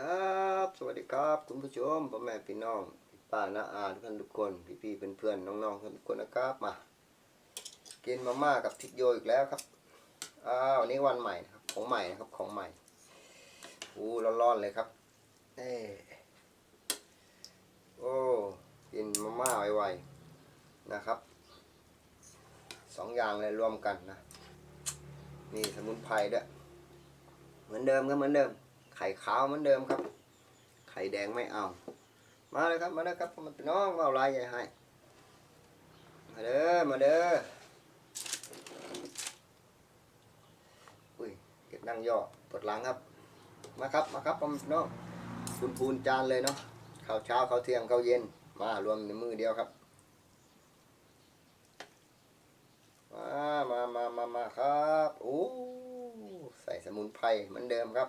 ครับ สวัสดีครับ คุณผู้ชมพ่อแม่พี่น้องพี่ป้าน้าอาทุกท่านทุกคนพี่พี่ๆเพื่อนๆน้องๆทุกคนนะครับมากินมาม่ากับพริกโยอีกแล้วครับอ้าวนี่วันใหม่นะครับของใหม่นะครับของใหม่อู้ร้อนๆเลยครับเอ้โอ้กินมาม่าไวๆนะครับสองอย่างเลยรวมกันนะนี่สมุนไพรด้วยเหมือนเดิมก็เหมือนเดิม ไข่ขาวเหมือนเดิมครับ ไข่แดงไม่เอา มาเลยครับ มาเลยครับมันเป็นน้องเอาลายใหญ่ให้ มาเด้อ มาเด้อ อุ้ยเก็บนั่งย่อปวดหลังครับ มาครับ มาครับมเป็นน้องคุณพูนจานเลยเนาะข้าวเช้าข้าวเที่ยงข้าวเย็น มารวมในมือเดียวครับ มา มา มา มา มาครับ โอ้ ใส่สมุนไพรเหมือนเดิมครับ